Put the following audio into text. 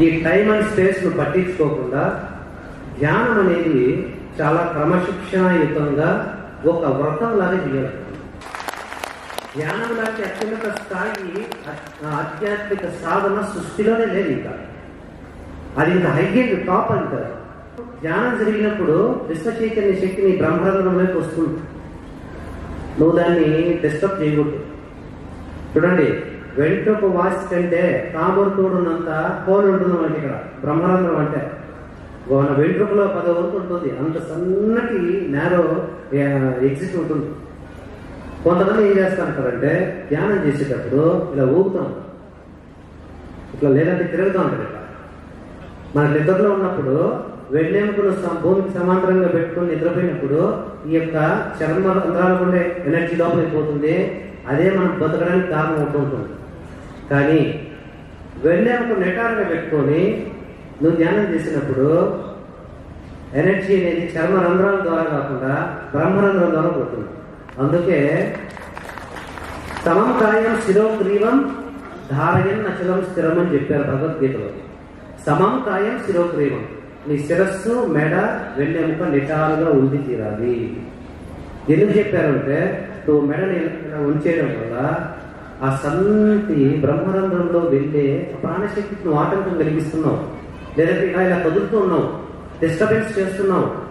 ఈ time and స్పేస్ను పట్టించుకోకుండా ధ్యానం అనేది చాలా క్రమశిక్షణాయుతంగా ఒక వ్రతం లాగా చేయాలి. ధ్యానం లాంటి అత్యున్నత స్థాయి ఆ ఆధ్యాత్మిక సాధన సృష్టిలోనే లేదు ఇంకా. అది ఇంకా హైగేట్ టాప్ అంటారు ధ్యానం జరిగినప్పుడు విశ్వ చైతన్య శక్తి నీ బ్రహ్మరంగంలోకి వస్తుంది. నువ్వు దాన్ని డిస్టర్బ్ చేయకూడదు. చూడండి వెంట్రుక వాసి కంటే తామర తోడున్నంత కోలు ఉంటుంది మనకి ఇక్కడ. బ్రహ్మరంధ్రం అంటే. మన వెంట్రుకలో పదో వరకు ఉంటుంది. అంత సన్నటి నేరో ఎగ్జిట్ ఉంటుంది. కొంతమంది ఏం చేస్తారంటారంటే ధ్యానం చేసేటప్పుడు ఇలా ఊగుతాం. ఇట్లా లేదంటే తిరుగుతూ ఉంటారు ఇట్లా. మన నిద్రలో ఉన్నప్పుడు వెళ్ళేముకులు భూమికి సమాంతరంగా పెట్టుకుని నిద్రపోయినప్పుడు ఈ యొక్క చర్మ రంధ్రాలు ఉండే ఎనర్జీ లోపలికి పోతుంది. అదే మనం బతకడానికి కారణం అవుతూ ఉంటుంది. కానీ వెన్నెముక నిటారుగా పెట్టుకొని నువ్వు ధ్యానం చేసినప్పుడు ఎనర్జీ అనేది చర్మ రంధ్రాల ద్వారా కాకుండా బ్రహ్మరంధ్రం ద్వారా పోతుంది. అందుకే సమం కాయం శిరోగ్రీవం ధారయం నచలం స్థిరం అని చెప్పారు భగవద్గీతలో. సమం కాయం శిరోగ్రీవం నీ శిరస్సు మెడ వెన్నెముక నిటారుగా ఉండి తీరాలి. ఎందుకు చెప్పారంటే నువ్వు మెడని ఇలా ఉంచేయడం వల్ల ఆ సన్నటి బ్రహ్మరంధ్రంలో వెళ్ళే ప్రాణశక్తికి నువ్వు ఆటంకం కలిగిస్తున్నావు. లేదంటే ఇలా ఇలా కదులుతూ ఉన్నావు. డిస్టర్బెన్స్ చేస్తున్నావు.